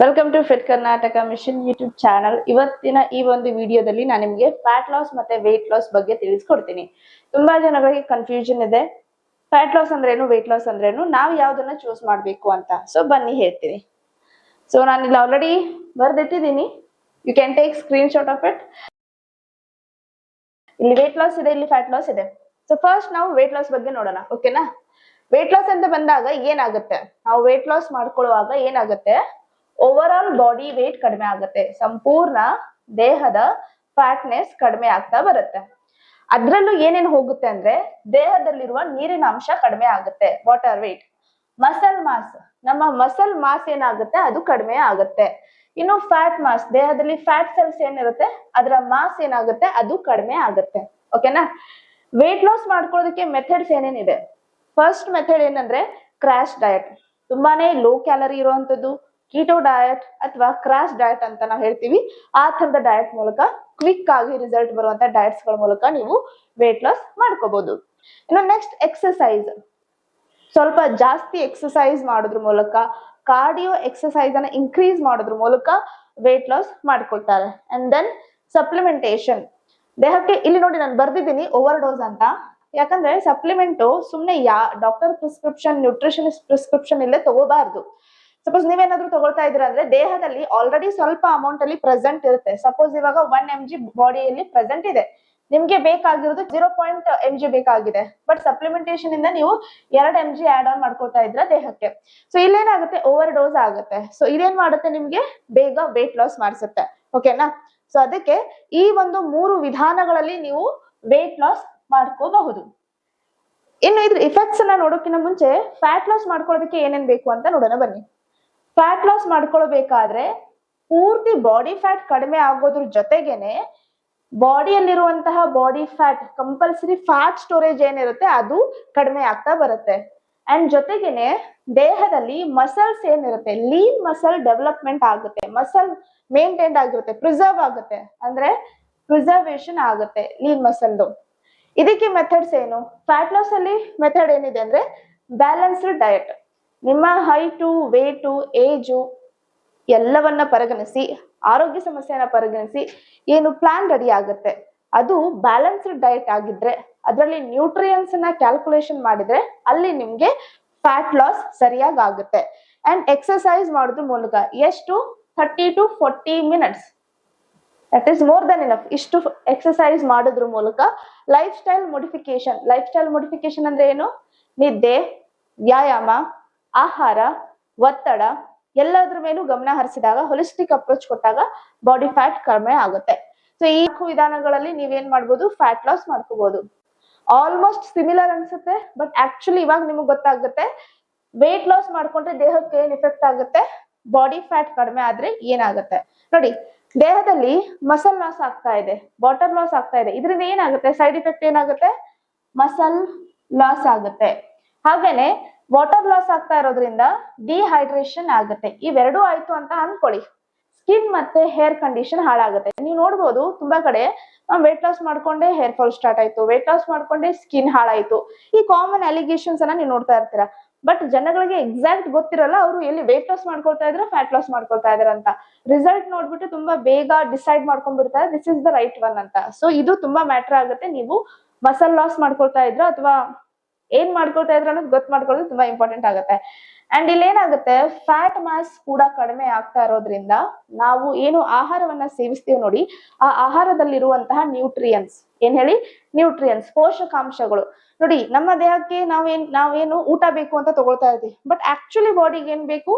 Welcome to fit Karnataka mission YouTube channel ಇವತ್ತಿನ ಈ ಒಂದು ವಿಡಿಯೋದಲ್ಲಿ ನಾನು ನಿಮಗೆ ಫ್ಯಾಟ್ ಲಾಸ್ ಮತ್ತೆ ವೆಯ್ಟ್ ಲಾಸ್ ಬಗ್ಗೆ ತಿಳಿಸ್ಕೊಡ್ತೀನಿ. ತುಂಬಾ ಜನಗಳಿಗೆ ಕನ್ಫ್ಯೂಷನ್ ಇದೆ. ಫ್ಯಾಟ್ ಲಾಸ್ ಅಂದ್ರೇನು ವೆಯ್ಟ್ ಲಾಸ್ ಅಂದ್ರೇನು, ನಾವು ಯಾವ್ದನ್ನ ಚೂಸ್ ಮಾಡಬೇಕು ಅಂತ. ಸೊ ಬನ್ನಿ ಹೇಳ್ತೀನಿ. ಸೊ ನಾನು ಇಲ್ಲಿ already ಬರ್ದಿಟ್ಟಿದ್ದೀನಿ. You can take screenshot of it ಇಲ್ಲಿ ವೆಯ್ಟ್ ಲಾಸ್ ಇದೆ, ಇಲ್ಲಿ ಫ್ಯಾಟ್ ಲಾಸ್ ಇದೆ. ಸೊ ಫಸ್ಟ್ ನಾವು ವೆಯ್ಟ್ ಲಾಸ್ ಬಗ್ಗೆ ನೋಡೋಣ ಓಕೆನಾ ವೆಯ್ಟ್ ಲಾಸ್ ಅಂತ ಬಂದಾಗ ಏನಾಗುತ್ತೆ? ನಾವು ವೆಯ್ಟ್ ಲಾಸ್ ಮಾಡ್ಕೊಳ್ಳುವಾಗ ಏನಾಗುತ್ತೆ? ಓವರ್ ಆಲ್ ಬಾಡಿ ವೇಟ್ ಕಡಿಮೆ ಆಗುತ್ತೆ. ಸಂಪೂರ್ಣ ದೇಹದ ಫ್ಯಾಟ್ನೆಸ್ ಕಡಿಮೆ ಆಗ್ತಾ ಬರುತ್ತೆ. ಅದ್ರಲ್ಲೂ ಏನೇನು ಹೋಗುತ್ತೆ ಅಂದ್ರೆ ದೇಹದಲ್ಲಿರುವ ನೀರಿನ ಅಂಶ ಕಡಿಮೆ ಆಗುತ್ತೆ. ವಾಟರ್ ವೇಟ್ ಮಸಲ್ ಮಾಸ್ ನಮ್ಮ ಮಸಲ್ ಮಾಸ್ ಏನಾಗುತ್ತೆ? ಅದು ಕಡಿಮೆ ಆಗುತ್ತೆ. ಇನ್ನು ಫ್ಯಾಟ್ ಮಾಸ್ ದೇಹದಲ್ಲಿ ಫ್ಯಾಟ್ ಸೆಲ್ಸ್ ಏನಿರುತ್ತೆ? ಅದರ ಮಾಸ್ ಏನಾಗುತ್ತೆ? ಅದು ಕಡಿಮೆ ಆಗುತ್ತೆ. ಓಕೆನಾ ವೇಟ್ ಲಾಸ್ ಮಾಡ್ಕೊಳ್ಳೋದಕ್ಕೆ ಮೆಥಡ್ಸ್ ಏನೇನಿದೆ? ಫಸ್ಟ್ ಮೆಥಡ್ ಏನಂದ್ರೆ ಕ್ರಾಶ್ ಡಯಟ್ ತುಂಬಾನೇ ಲೋ ಕ್ಯಾಲರಿ ಇರುವಂತದ್ದು ಕೀಟೋ ಡಯಟ್ ಅಥವಾ ಕ್ರಾಶ್ ಡಯಟ್ ಅಂತ ನಾವು ಹೇಳ್ತೀವಿ. ಆ ಥರದ ಡಯಟ್ ಮೂಲಕ ಕ್ವಿಕ್ ಆಗಿ ರಿಸಲ್ಟ್ ಬರುವಂತ ಡಯಟ್ಸ್ಗಳ ಮೂಲಕ ನೀವು ವೇಟ್ ಲಾಸ್ ಮಾಡ್ಕೋಬಹುದು ಇನ್ನು ನೆಕ್ಸ್ಟ್ ಎಕ್ಸಸೈಸ್ ಸ್ವಲ್ಪ ಜಾಸ್ತಿ ಎಕ್ಸಸೈಸ್ ಮಾಡೋದ್ರ ಮೂಲಕ ಕಾರ್ಡಿಯೋ ಎಕ್ಸಸೈಸ್ ಅನ್ನ ಇನ್ಕ್ರೀಸ್ ಮಾಡೋದ್ರ ಮೂಲಕ ವೇಟ್ ಲಾಸ್ ಮಾಡ್ಕೊಳ್ತಾರೆ. ಅಂಡ್ ದೆನ್ ಸಪ್ಲಿಮೆಂಟೇಶನ್ ದೇಹಕ್ಕೆ ಇಲ್ಲಿ ನೋಡಿ ನಾನು ಬರ್ದಿದ್ದೀನಿ ಓವರ್ ಡೋಸ್ ಅಂತ. ಯಾಕಂದ್ರೆ ಸಪ್ಲಿಮೆಂಟು ಸುಮ್ಮನೆ ಯಾ ಡಾಕ್ಟರ್ ಪ್ರಿಸ್ಕ್ರಿಪ್ಷನ್ ನ್ಯೂಟ್ರಿಷನಿಸ್ಟ್ ಪ್ರಿಸ್ಕ್ರಿಪ್ಷನ್ ಇಲ್ಲೇ ತಗೋಬಾರ್ದು. ಸಪೋಸ್ ನೀವೇನಾದ್ರೂ ತಗೊಳ್ತಾ ಇದ್ರ ಅಂದ್ರೆ ದೇಹದಲ್ಲಿ ಆಲ್ರೆಡಿ ಸ್ವಲ್ಪ ಅಮೌಂಟ್ ಅಲ್ಲಿ ಪ್ರೆಸೆಂಟ್ ಇರುತ್ತೆ. ಸಪೋಸ್ ಇವಾಗ ಒನ್ ಎಂ ಜಿ ಬಾಡಿಯಲ್ಲಿ ಪ್ರೆಸೆಂಟ್ ಇದೆ. ನಿಮ್ಗೆ ಬೇಕಾಗಿರೋದು ಜೀರೋ ಪಾಯಿಂಟ್ ಎಂ ಜಿ ಬೇಕಾಗಿದೆ. ಬಟ್ ಸಪ್ಲಿಮೆಂಟೇಶನ್ ಇಂದ ನೀವು ಎರಡ್ ಎಂ ಜಿ ಆಡ್ ಆನ್ ಮಾಡ್ಕೊಳ್ತಾ ಇದ್ರ ದೇಹಕ್ಕೆ. ಸೊ ಇಲ್ಲೇನಾಗುತ್ತೆ? ಓವರ್ ಡೋಸ್ ಆಗುತ್ತೆ. ಸೊ ಇದೇನ್ ಮಾಡುತ್ತೆ ನಿಮ್ಗೆ? ಬೇಗ ವೇಟ್ ಲಾಸ್ ಮಾಡಿಸುತ್ತೆ. ಓಕೆನಾ ಸೊ ಅದಕ್ಕೆ ಈ ಒಂದು ಮೂರು ವಿಧಾನಗಳಲ್ಲಿ ನೀವು ವೇಟ್ ಲಾಸ್ ಮಾಡ್ಕೋಬಹುದು. ಇನ್ನು ಇದ್ರ ಇಫೆಕ್ಟ್ಸ್ ಅನ್ನ ನೋಡೋಕಿನ ಮುಂಚೆ ಫ್ಯಾಟ್ ಲಾಸ್ ಮಾಡ್ಕೊಳ್ಳೋದಕ್ಕೆ ಏನೇನ್ ಬೇಕು ಅಂತ ನೋಡೋಣ ಬನ್ನಿ. ಫ್ಯಾಟ್ ಲಾಸ್ ಮಾಡ್ಕೊಳ್ಬೇಕಾದ್ರೆ ಪೂರ್ತಿ ಬಾಡಿ ಫ್ಯಾಟ್ ಕಡಿಮೆ ಆಗೋದ್ರ ಜೊತೆಗೆನೆ ಬಾಡಿಯಲ್ಲಿರುವಂತಹ body fat compulsory fat storage ಏನಿರುತ್ತೆ ಅದು ಕಡಿಮೆ ಆಗ್ತಾ ಬರುತ್ತೆ. ಅಂಡ್ ಜೊತೆಗೆನೆ ದೇಹದಲ್ಲಿ ಮಸಲ್ಸ್ ಏನಿರುತ್ತೆ ಲೀನ್ ಮಸಲ್ ಡೆವಲಪ್ಮೆಂಟ್ ಆಗುತ್ತೆ. ಮಸಲ್ ಮೇಂಟೈನ್ ಆಗಿರುತ್ತೆ ಪ್ರಿಸರ್ವ್ ಆಗುತ್ತೆ. ಅಂದ್ರೆ ಪ್ರಿಸರ್ವೇಶನ್ ಆಗುತ್ತೆ ಲೀನ್ ಮಸಲ್ದು ಇದಕ್ಕೆ ಮೆಥಡ್ಸ್ ಏನು? ಫ್ಯಾಟ್ ಲಾಸ್ ಅಲ್ಲಿ ಮೆಥಡ್ ಏನಿದೆ ಅಂದ್ರೆ ಬ್ಯಾಲೆನ್ಸ್ಡ್ ಡಯಟ್ ನಿಮ್ಮ ಹೈಟು ವೇಟು ಏಜು ಎಲ್ಲವನ್ನ ಪರಿಗಣಿಸಿ, ಆರೋಗ್ಯ ಸಮಸ್ಯೆಯನ್ನ ಪರಿಗಣಿಸಿ ಏನು ಪ್ಲಾನ್ ರೆಡಿ ಆಗುತ್ತೆ. ಅದು ಬ್ಯಾಲೆನ್ಸ್ಡ್ ಡಯಟ್ ಆಗಿದ್ರೆ, ಅದರಲ್ಲಿ ನ್ಯೂಟ್ರಿಯನ್ಸ್ನ ಕ್ಯಾಲ್ಕುಲೇಷನ್ ಮಾಡಿದ್ರೆ ಅಲ್ಲಿ ನಿಮ್ಗೆ ಫ್ಯಾಟ್ ಲಾಸ್ ಸರಿಯಾಗಿ ಆಗುತ್ತೆ. ಅಂಡ್ ಎಕ್ಸಸೈಸ್ ಮಾಡೋದ್ರ ಮೂಲಕ ಎಷ್ಟು? Thirty to forty minutes that is more than enough ಇಷ್ಟು ಎಕ್ಸಸೈಸ್ ಮಾಡೋದ್ರ ಮೂಲಕ lifestyle modification lifestyle modification ಅಂದ್ರೆ ಏನು? ನಿದ್ದೆ, ವ್ಯಾಯಾಮ ಆಹಾರ, ಒತ್ತಡ ಎಲ್ಲದ್ರ ಮೇಲೂ ಗಮನ ಹರಿಸಿದಾಗ ಹೊಲಿಸ್ಟಿಕ್ ಅಪ್ರೋಚ್ ಕೊಟ್ಟಾಗ ಬಾಡಿ ಫ್ಯಾಟ್ ಕಡಿಮೆ ಆಗುತ್ತೆ. ಸೊ ಈ ವಿಧಾನಗಳಲ್ಲಿ ನೀವೇನ್ ಮಾಡ್ಬೋದು? ಫ್ಯಾಟ್ ಲಾಸ್ ಮಾಡ್ಕೋಬಹುದು ಆಲ್ಮೋಸ್ಟ್ ಸಿಮಿಲರ್ ಅನ್ಸುತ್ತೆ ಬಟ್ ಆಕ್ಚುಲಿ ಇವಾಗ ನಿಮಗೆ ಗೊತ್ತಾಗುತ್ತೆ. ವೇಟ್ ಲಾಸ್ ಮಾಡ್ಕೊಂಡ್ರೆ ದೇಹಕ್ಕೆ ಏನ್ ಎಫೆಕ್ಟ್ ಆಗುತ್ತೆ? ಬಾಡಿ ಫ್ಯಾಟ್ ಕಡಿಮೆ ಆದ್ರೆ ಏನಾಗುತ್ತೆ? ನೋಡಿ, ದೇಹದಲ್ಲಿ ಮಸಲ್ ಲಾಸ್ ಆಗ್ತಾ ಇದೆ ವಾಟರ್ ಲಾಸ್ ಆಗ್ತಾ ಇದೆ. ಇದರಿಂದ ಏನಾಗುತ್ತೆ? ಸೈಡ್ ಎಫೆಕ್ಟ್ ಏನಾಗುತ್ತೆ? ಮಸಲ್ ಲಾಸ್ ಆಗುತ್ತೆ. ಹಾಗೇನೆ ವಾಟರ್ ಲಾಸ್ ಆಗ್ತಾ ಇರೋದ್ರಿಂದ ಡಿಹೈಡ್ರೇಷನ್ ಆಗುತ್ತೆ. ಇವೆರಡು ಆಯ್ತು ಅಂತ ಅನ್ಕೊಳ್ಳಿ. ಸ್ಕಿನ್ ಮತ್ತೆ ಹೇರ್ ಕಂಡೀಷನ್ ಹಾಳಾಗುತ್ತೆ. ನೀವು ನೋಡ್ಬೋದು, ತುಂಬಾ ಕಡೆ ವೇಟ್ ಲಾಸ್ ಮಾಡ್ಕೊಂಡೆ ಹೇರ್ ಫಾಲ್ ಸ್ಟಾರ್ಟ್ ಆಯ್ತು. ವೇಟ್ ಲಾಸ್ ಮಾಡ್ಕೊಂಡೆ ಸ್ಕಿನ್ ಹಾಳಾಯ್ತು. ಈ ಕಾಮನ್ ಅಲಿಗೇಷನ್ಸ್ ಅನ್ನ ನೀವು ನೋಡ್ತಾ ಇರ್ತೀರಾ? ಬಟ್ ಜನಗಳಿಗೆ ಎಕ್ಸಾಕ್ಟ್ ಗೊತ್ತಿರಲ್ಲ, ಅವರು ಎಲ್ಲಿ ವೇಟ್ ಲಾಸ್ ಮಾಡ್ಕೊಳ್ತಾ ಇದ್ರೆ ಫ್ಯಾಟ್ ಲಾಸ್ ಮಾಡ್ಕೊಳ್ತಾ ಇದಾರೆ ಅಂತ. ರಿಸಲ್ಟ್ ನೋಡ್ಬಿಟ್ಟು ತುಂಬಾ ಬೇಗ decide ಮಾಡ್ಕೊಂಡ್ಬಿಡ್ತಾರೆ. This is the right one ಅಂತ. ಸೊ ಇದು ತುಂಬಾ ಮ್ಯಾಟರ್ ಆಗುತ್ತೆ. ನೀವು ಮಸಲ್ ಲಾಸ್ ಮಾಡ್ಕೊಳ್ತಾ ಇದ್ರ ಅಥವಾ ಏನ್ ಮಾಡ್ಕೊಳ್ತಾ ಇದ್ರು ಅನ್ನೋದು ಗೊತ್ತು ಮಾಡ್ಕೊಳ್ಳೋದು ತುಂಬಾ ಇಂಪಾರ್ಟೆಂಟ್ ಆಗುತ್ತೆ. ಅಂಡ್ ಇಲ್ಲಿ ಏನಾಗುತ್ತೆ ಫ್ಯಾಟ್ ಮಾಸ್ ಕೂಡ ಕಡಿಮೆ ಆಗ್ತಾ ಇರೋದ್ರಿಂದ ನಾವು ಏನು ಆಹಾರವನ್ನ ಸೇವಿಸ್ತೀವಿ ನೋಡಿ, ಆ ಆಹಾರದಲ್ಲಿರುವಂತಹ ನ್ಯೂಟ್ರಿಯನ್ಸ್ ಏನ್ ಹೇಳಿ? ನ್ಯೂಟ್ರಿಯನ್ಸ್ ಪೋಷಕಾಂಶಗಳು. ನೋಡಿ, ನಮ್ಮ ದೇಹಕ್ಕೆ ನಾವೇನ್, ನಾವೇನು ಊಟ ಬೇಕು ಅಂತ ತಗೊಳ್ತಾ ಇರ್ತೀವಿ ಬಟ್ ಆಕ್ಚುಲಿ ಬಾಡಿಗೆ ಏನ್ ಬೇಕು?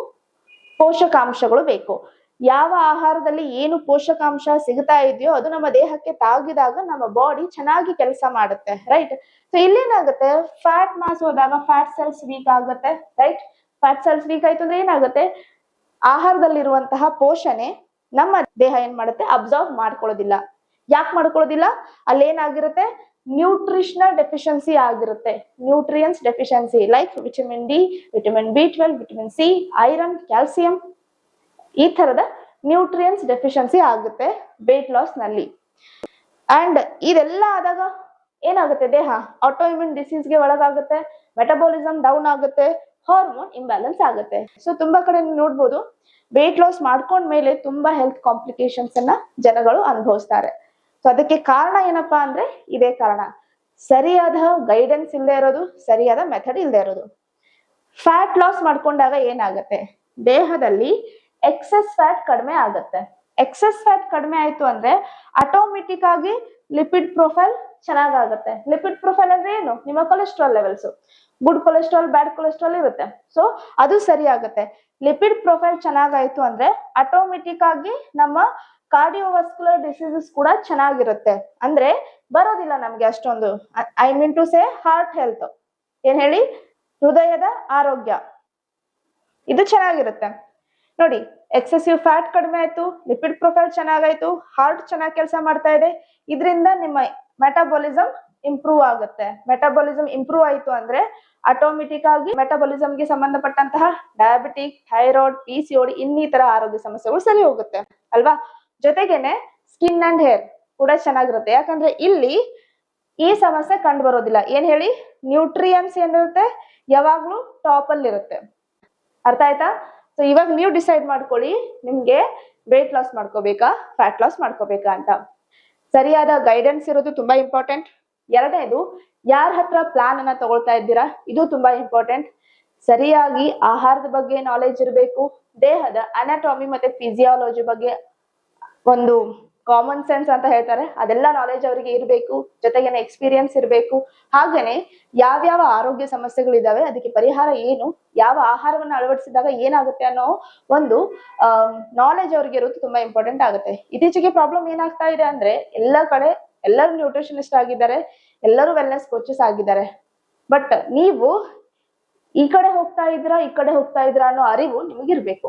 ಪೋಷಕಾಂಶಗಳು ಬೇಕು. ಯಾವ ಆಹಾರದಲ್ಲಿ ಏನು ಪೋಷಕಾಂಶ ಸಿಗ್ತಾ ಇದೆಯೋ ಅದು ನಮ್ಮ ದೇಹಕ್ಕೆ ತಾಗಿದಾಗ ನಮ್ಮ ಬಾಡಿ ಚೆನ್ನಾಗಿ ಕೆಲಸ ಮಾಡುತ್ತೆ ರೈಟ್ ಸೊ ಇಲ್ಲೇನಾಗುತ್ತೆ? ಫ್ಯಾಟ್ ಮಾಸ್ ಹೋದಾಗ ಫ್ಯಾಟ್ ಸೆಲ್ಸ್ ವೀಕ್ ಆಗುತ್ತೆ ರೈಟ್ ಫ್ಯಾಟ್ ಸೆಲ್ಸ್ ವೀಕ್ ಆಯ್ತು ಅಂದ್ರೆ ಏನಾಗುತ್ತೆ? ಆಹಾರದಲ್ಲಿರುವಂತಹ ಪೋಷಣೆ ನಮ್ಮ ದೇಹ ಏನ್ ಮಾಡುತ್ತೆ? ಅಬ್ಸರ್ವ್ ಮಾಡ್ಕೊಳ್ಳೋದಿಲ್ಲ. ಯಾಕೆ ಮಾಡ್ಕೊಳ್ಳೋದಿಲ್ಲ? ಅಲ್ಲೇನಾಗಿರುತ್ತೆ? ನ್ಯೂಟ್ರಿಷನಲ್ ಡೆಫಿಷಿಯನ್ಸಿ ಆಗಿರುತ್ತೆ. Nutrients deficiency like vitamin D vitamin B twelve vitamin C iron calcium ಈ ತರದ ನ್ಯೂಟ್ರಿಯನ್ಸ್ ಡೆಫಿಷಿಯನ್ಸಿ ಆಗುತ್ತೆ ವೇಟ್ ಲಾಸ್ನಲ್ಲಿ. ಅಂಡ್ ಇದೆಲ್ಲ ಆದಾಗ ಏನಾಗುತ್ತೆ ದೇಹ? ಆಟೋ ಇಮ್ಯೂನ್ ಡಿಸೀಸ್ಗೆ ಒಳಗಾಗುತ್ತೆ ಮೆಟಬಾಲಿಸಮ್ ಡೌನ್ ಆಗುತ್ತೆ ಹಾರ್ಮೋನ್ ಇಂಬ್ಯಾಲೆನ್ಸ್ ಆಗುತ್ತೆ. ಸೊ ತುಂಬಾ ಕಡೆ ನೋಡ್ಬೋದು ವೇಟ್ ಲಾಸ್ ಮಾಡ್ಕೊಂಡ್ಮೇಲೆ ತುಂಬಾ ಹೆಲ್ತ್ ಕಾಂಪ್ಲಿಕೇಶನ್ಸ್ ಅನ್ನ ಜನಗಳು ಅನುಭವಿಸ್ತಾರೆ. ಸೊ ಅದಕ್ಕೆ ಕಾರಣ ಏನಪ್ಪಾ ಅಂದ್ರೆ ಇದೇ ಕಾರಣ. ಸರಿಯಾದ ಗೈಡೆನ್ಸ್ ಇಲ್ಲದೆ ಇರೋದು, ಸರಿಯಾದ ಮೆಥಡ್ ಇಲ್ಲದೆ ಇರೋದು. ಫ್ಯಾಟ್ ಲಾಸ್ ಮಾಡ್ಕೊಂಡಾಗ ಏನಾಗುತ್ತೆ? ದೇಹದಲ್ಲಿ ಎಕ್ಸೆಸ್ ಫ್ಯಾಟ್ ಕಡಿಮೆ ಆಗುತ್ತೆ. ಎಕ್ಸೆಸ್ ಫ್ಯಾಟ್ ಕಡಿಮೆ ಆಯ್ತು ಅಂದ್ರೆ ಆಟೋಮೆಟಿಕ್ ಆಗಿ ಲಿಪಿಡ್ ಪ್ರೊಫೈಲ್ ಚೆನ್ನಾಗಾಗುತ್ತೆ. ಲಿಪಿಡ್ ಪ್ರೊಫೈಲ್ ಅಂದ್ರೆ ಏನು? ನಿಮ್ಮ cholesterol levels good cholesterol bad cholesterol ಇರುತ್ತೆ. ಸೊ ಅದು ಸರಿ ಲಿಪಿಡ್ ಪ್ರೊಫೈಲ್ ಚೆನ್ನಾಗಾಯ್ತು ಅಂದ್ರೆ ಆಟೋಮೆಟಿಕ್ ಆಗಿ ನಮ್ಮ ಕಾರ್ಡಿಯೋವಾಸ್ಕ್ಯುಲರ್ ಡಿಸೀಸಸ್ ಕೂಡ ಚೆನ್ನಾಗಿರುತ್ತೆ. ಅಂದ್ರೆ ಬರೋದಿಲ್ಲ ನಮ್ಗೆ ಅಷ್ಟೊಂದು. I mean to say heart health ಏನ್ ಹೇಳಿ? ಹೃದಯದ ಆರೋಗ್ಯ. ಇದು ಚೆನ್ನಾಗಿರುತ್ತೆ. ನೋಡಿ ಎಕ್ಸೆಸಿವ್ ಫ್ಯಾಟ್ ಕಡಿಮೆ ಆಯ್ತು ಲಿಪಿಡ್ ಪ್ರೊಫೈಲ್ ಚೆನ್ನಾಗಾಯ್ತು ಹಾರ್ಟ್ ಚೆನ್ನಾಗಿ ಕೆಲಸ ಮಾಡ್ತಾ ಇದೆ. ಇದರಿಂದ ನಿಮ್ಮ ಮೆಟಾಬಾಲಿಸಮ್ ಇಂಪ್ರೂವ್ ಆಗುತ್ತೆ. ಮೆಟಾಬಾಲಿಸಮ್ ಇಂಪ್ರೂವ್ ಆಯ್ತು ಅಂದ್ರೆ ಆಟೋಮೆಟಿಕ್ ಆಗಿ ಮೆಟಾಬಾಲಿಸಮ್ಗೆ ಸಂಬಂಧಪಟ್ಟಂತಹ diabetic thyroid P C O D ಇನ್ನಿತರ ಆರೋಗ್ಯ ಸಮಸ್ಯೆಗಳು ಸರಿ ಹೋಗುತ್ತೆ. ಅಲ್ವಾ? ಜೊತೆಗೇನೆ ಸ್ಕಿನ್ ಅಂಡ್ ಹೇರ್ ಕೂಡ ಚೆನ್ನಾಗಿರುತ್ತೆ. ಯಾಕಂದ್ರೆ ಇಲ್ಲಿ ಈ ಸಮಸ್ಯೆ ಕಂಡು ಬರೋದಿಲ್ಲ. ಏನ್ ಹೇಳಿ? ನ್ಯೂಟ್ರಿಯನ್ಸ್ ಏನಿರುತ್ತೆ? ಯಾವಾಗ್ಲೂ ಟಾಪ್ ಅಲ್ಲಿ ಇರುತ್ತೆ ಅರ್ಥ ಆಯ್ತಾ? ಸೊ ಇವಾಗ ನೀವು ಡಿಸೈಡ್ ಮಾಡ್ಕೊಳ್ಳಿ, ನಿಮ್ಗೆ ವೆಯ್ಟ್ ಲಾಸ್ ಮಾಡ್ಕೋಬೇಕಾ ಫ್ಯಾಟ್ ಲಾಸ್ ಮಾಡ್ಕೋಬೇಕಾ ಅಂತ. ಸರಿಯಾದ ಗೈಡೆನ್ಸ್ ಇರೋದು ತುಂಬಾ ಇಂಪಾರ್ಟೆಂಟ್ ಎರಡನೇದು, ಯಾರ ಹತ್ರ ಪ್ಲಾನ್ ಅನ್ನ ತಗೊಳ್ತಾ ಇದ್ದೀರಾ, ಇದು ತುಂಬಾ ಇಂಪಾರ್ಟೆಂಟ್ ಸರಿಯಾಗಿ ಆಹಾರದ ಬಗ್ಗೆ ನಾಲೆಜ್ ಇರಬೇಕು, ದೇಹದ ಅನಾಟಾಮಿ ಮತ್ತೆ ಫಿಸಿಯಾಲಜಿ ಬಗ್ಗೆ ಒಂದು ಕಾಮನ್ ಸೆನ್ಸ್ ಅಂತ ಹೇಳ್ತಾರೆ. ಅದೆಲ್ಲ ನಾಲೆಜ್ ಅವರಿಗೆ ಇರಬೇಕು, ಜೊತೆಗೇನೆ ಎಕ್ಸ್ಪೀರಿಯನ್ಸ್ ಇರಬೇಕು. ಹಾಗೇನೆ ಯಾವ್ಯಾವ ಆರೋಗ್ಯ ಸಮಸ್ಯೆಗಳಿದಾವೆ, ಅದಕ್ಕೆ ಪರಿಹಾರ ಏನು, ಯಾವ ಆಹಾರವನ್ನ ಅಳವಡಿಸಿದಾಗ ಏನಾಗುತ್ತೆ ಅನ್ನೋ ಒಂದು ನಾಲೆಜ್ ಅವ್ರಿಗೆ ಇರೋದು ತುಂಬಾ ಇಂಪಾರ್ಟೆಂಟ್ ಆಗುತ್ತೆ. ಇತ್ತೀಚೆಗೆ ಪ್ರಾಬ್ಲಮ್ ಏನಾಗ್ತಾ ಇದೆ ಅಂದ್ರೆ, ಎಲ್ಲ ಕಡೆ ಎಲ್ಲರೂ ನ್ಯೂಟ್ರಿಷನಿಸ್ಟ್ ಆಗಿದ್ದಾರೆ, ಎಲ್ಲರೂ ವೆಲ್ನೆಸ್ ಕೋಚಸ್ ಆಗಿದ್ದಾರೆ. ಬಟ್ ನೀವು ಈ ಕಡೆ ಹೋಗ್ತಾ ಇದ್ದೀರಾ, ಈ ಕಡೆ ಹೋಗ್ತಾ ಇದ್ರ ಅನ್ನೋ ಅರಿವು ನಿಮಗಿರ್ಬೇಕು.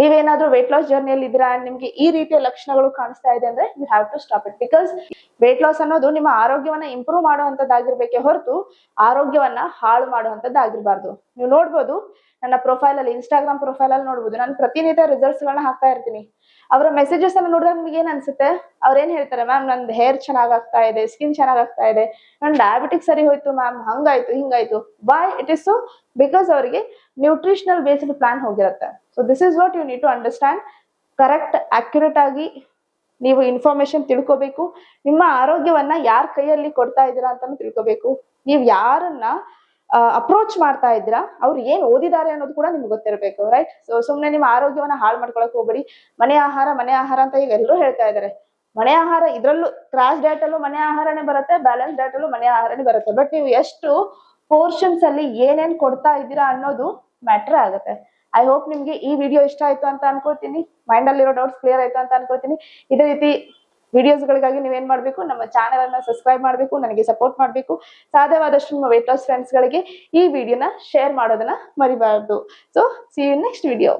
ನೀವೇನಾದ್ರೂ ವೇಟ್ ಲಾಸ್ ಜರ್ನಿಯಲ್ಲಿ and ನಿಮ್ಗೆ ಈ ರೀತಿಯ ಲಕ್ಷಣಗಳು ಕಾಣಿಸ್ತಾ ಇದೆ ಅಂದ್ರೆ you have to stop it because weight loss ಅನ್ನೋದು ನಿಮ್ಮ ಆರೋಗ್ಯವನ್ನ ಇಂಪ್ರೂವ್ ಮಾಡುವಂತದ್ದಾಗಿರ್ಬೇಕೆ ಹೊರತು ಆರೋಗ್ಯವನ್ನ ಹಾಳು ಮಾಡುವಂತದ್ದಾಗಿರ್ಬಾರ್ದು ನೀವು ನೋಡ್ಬೋದು ನನ್ನ ಪ್ರೊಫೈಲ್ ಅಲ್ಲಿ ಇನ್ಸ್ಟಾಗ್ರಾಮ್ ಪ್ರೊಫೈಲ್ ಅಲ್ಲಿ ನೋಡ್ಬೋದು. ನಾನು ಪ್ರತಿನಿತ್ಯ ರಿಸಲ್ಟ್ಸ್ ಗಳನ್ನ ಹಾಕ್ತಾ ಇರ್ತೀನಿ. ಅವರ ಮೆಸೇಜಸ್ ಅನ್ನ ನೋಡಿದಾಗ ನಿಮ್ಗೆ ಏನ್ ಅನ್ಸುತ್ತೆ? ಅವ್ರ ಏನ್ ಹೇಳ್ತಾರೆ, ಮ್ಯಾಮ್, ನಂದು ಹೇರ್ ಚೆನ್ನಾಗಾಗ್ತಾ ಇದೆ ಸ್ಕಿನ್ ಚೆನ್ನಾಗಾಗ್ತಾ ಇದೆ ನನ್ ಡಯಾಬಿಟಿಕ್ ಸರಿ ಹೋಯ್ತು, ಮ್ಯಾಮ್, ಹಂಗಾಯ್ತು, ಹಿಂಗಾಯ್ತು. Why it is so because ಅವರಿಗೆ ನ್ಯೂಟ್ರಿಷನಲ್ ಬೇಸ್ಡ್ ಪ್ಲಾನ್ ಹೋಗಿರುತ್ತೆ. So this is what you need to understand correct accurate ಆಗಿ ನೀವು ಇನ್ಫಾರ್ಮೇಶನ್ ತಿಳ್ಕೋಬೇಕು. ನಿಮ್ಮ ಆರೋಗ್ಯವನ್ನ ಯಾರ ಕೈಯಲ್ಲಿ ಕೊಡ್ತಾ ಇದ್ದೀರಾ ಅಂತಾನು ತಿಳ್ಕೋಬೇಕು. ನೀವು ಯಾರನ್ನ ಅಪ್ರೋಚ್ ಮಾಡ್ತಾ ಇದ್ದೀರಾ? ಅವ್ರು ಏನ್ ಓದಿದ್ದಾರೆ ಅನ್ನೋದು ಕೂಡ ನಿಮ್ಗೆ ಗೊತ್ತಿರಬೇಕು ರೈಟ್ ಸೊ ಸುಮ್ನೆ ನಿಮ್ಮ ಆರೋಗ್ಯವನ್ನ ಹಾಳು ಮಾಡ್ಕೊಳಕ್ ಹೋಗ್ಬೇಡಿ. ಮನೆ ಆಹಾರ ಮನೆ ಆಹಾರ ಅಂತ ಈಗ ಎಲ್ಲರೂ ಹೇಳ್ತಾ ಇದ್ದಾರೆ ಮನೆ ಆಹಾರ ಇದ್ರಲ್ಲೂ ಕ್ರಾಶ್ ಡಯಟ್ ಅಲ್ಲೂ ಮನೆ ಆಹಾರನೇ ಬರುತ್ತೆ ಬ್ಯಾಲೆನ್ಸ್ ಡಯಟ್ ಅಲ್ಲೂ ಮನೆ ಆಹಾರನೇ ಬರುತ್ತೆ. ಬಟ್ ನೀವು ಎಷ್ಟು ಪೋರ್ಷನ್ಸ್ ಅಲ್ಲಿ ಏನೇನ್ ಕೊಡ್ತಾ ಇದ್ದೀರಾ ಅನ್ನೋದು ಮ್ಯಾಟ್ರ್ ಆಗುತ್ತೆ. ಐ ಹೋಪ್ ನಿಮ್ಗೆ ಈ ವಿಡಿಯೋ ಇಷ್ಟ ಆಯ್ತು ಅಂತ ಅನ್ಕೊಳ್ತೀನಿ. ಮೈಂಡ್ ಅಲ್ಲಿರೋ ಡೌಟ್ಸ್ ಕ್ಲಿಯರ್ ಆಯ್ತು ಅಂತ ಅನ್ಕೊಳ್ತೀನಿ. ಇದೇ ರೀತಿ ವಿಡಿಯೋಸ್ ಗಳಿಗಾಗಿ ನೀವೇನ್ ಮಾಡ್ಬೇಕು? ನಮ್ಮ ಚಾನೆಲ್ ಅನ್ನ ಸಬ್ಸ್ಕ್ರೈಬ್ ಮಾಡಬೇಕು, ನನಗೆ ಸಪೋರ್ಟ್ ಮಾಡ್ಬೇಕು. ಸಾಧ್ಯವಾದಷ್ಟು ನಿಮ್ಮ ವೇಟ್ ಲಾಸ್ ಫ್ರೆಂಡ್ಸ್ ಗಳಿಗೆ ಈ ವಿಡಿಯೋನ ಶೇರ್ ಮಾಡೋದನ್ನ ಮರಿಬಾರ್ದು. So see you next video